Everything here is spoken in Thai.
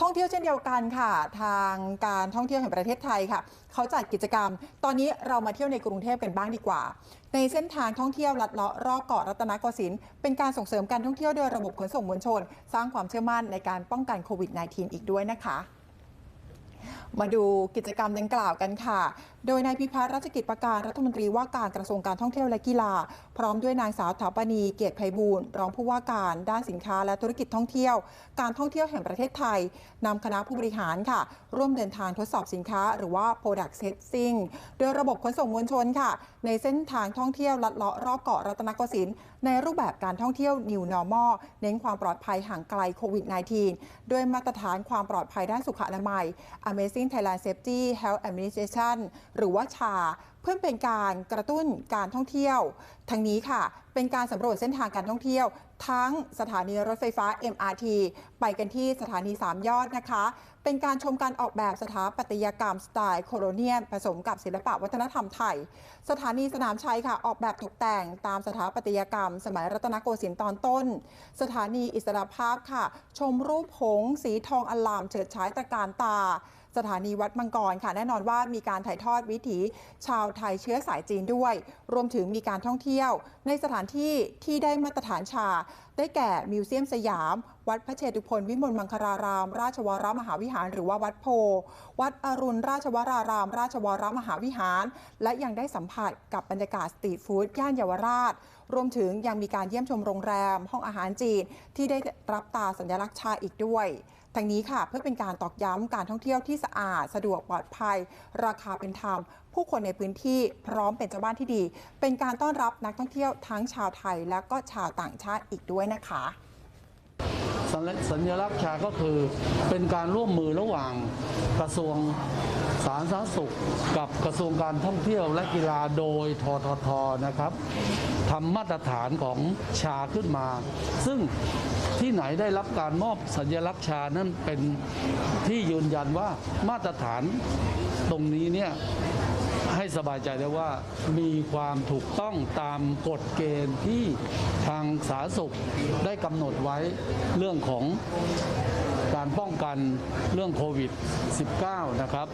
ท่องเที่ยวเช่นเดียวกันค่ะ ทางการท่องเที่ยวแห่งประเทศไทยค่ะ เขาจัดกิจกรรม ตอนนี้เรามาเที่ยวในกรุงเทพกันบ้างดีกว่า ในเส้นทางท่องเที่ยวลัดเลาะรอบเกาะรัตนโกสินทร์เป็นการส่งเสริมการท่องเที่ยวโดยระบบขนส่งมวลชน สร้างความเชื่อมั่นในการป้องกันโควิด -19 อีกด้วยนะคะ มาดูกิจกรรมดังกล่าวกันค่ะ โดยนายพิพัฒน์รัชกิจประการรัฐมนตรีว่าการกระทรวงการท่องเที่ยวและกีฬา พร้อมด้วยนางสาวถาปณีเกียรติไพบูลรองผู้ว่าการด้านสินค้าและธุรกิจท่องเที่ยว การท่องเที่ยวแห่งประเทศไทยนำคณะผู้บริหารค่ะ ร่วมเดินทางทดสอบสินค้า หรือว่า product testing โดยระบบขนส่งมวลชนค่ะ ในเส้นทางท่องเที่ยวลัดเลาะรอบเกาะรัตนโกสินทร์ในรูปแบบการท่องเที่ยว New Normal เน้นความปลอดภัยห่างไกลโควิด -19 ด้วยมาตรฐานความปลอดภัยด้านสุขอนามัย Amazing Thailand Safety Health Administration หรือว่าชา เพื่อเป็นการกระตุ้นการท่องเที่ยว ทั้งนี้ค่ะ เป็นการสำรวจเส้นทางการท่องเที่ยว ทั้งสถานีรถไฟฟ้า MRT ไปกันที่สถานี 3 ยอดนะคะ เป็นการชมการออกแบบสถาปัตยกรรมสไตล์โคโลเนียนผสมกับศิลปะวัฒนธรรมไทย สถานีสนามชัยค่ะ ออกแบบตกแต่งตามสถาปัตยกรรม สมัยรัตนโกสินทร์ตอนต้น สถานีอิสระภาพค่ะ ชมรูปหงส์สีทองอลามเฉิดฉายตระการตา สถานีวัดมังกรค่ะแน่นอนว่ามีการถ่ายทอดวิถีชาวไทยเชื้อสายจีนด้วย รวมถึงมีการท่องเที่ยว ในสถานที่ที่ได้มาตรฐานชา ได้แก่มิวเซียมสยาม วัดพระเชตุพนวิมลมังคลาราม ราชวรมหาวิหาร หรือว่าวัดโพ วัดอรุณราชวราราม ราชวรมหาวิหาร และยังได้สัมผัสกับบรรยากาศสตรีทฟู้ดย่านเยาวราช รวมถึงยังมีการเยี่ยมชมโรงแรม ห้องอาหารจีนที่ได้รับตาสัญลักษณ์ชาอีกด้วย ทั้งนี้ค่ะเพื่อเป็นการตอกย้ำการท่องเที่ยวที่สะอาด สะดวกปลอดภัย ราคาเป็นธรรม ผู้คนในพื้นที่พร้อมเป็นเจ้าบ้านที่ดี เป็นการต้อนรับนักท่องเที่ยวทั้งชาวไทย และก็ชาวต่างชาติอีกด้วยนะคะสัญลักษณ์ชาก็คือเป็นการร่วมมือระหว่าง ทรวงสาธารณสุข กับกระทรวงการท่องเที่ยวและกีฬาโดยทททนะครับทำมาตรฐานของชาขึ้นมา ซึ่งที่ไหนได้รับการมอบสัญลักษณ์ชานั้นเป็นที่ยืนยันว่ามาตรฐานตรงนี้เนี่ยให้สบายใจได้ว่ามีความถูกต้องตามกฎเกณฑ์ที่ทางสาธารณสุขได้กำหนดไว้เรื่องของ การป้องกันเรื่องโควิด -19 นะครับ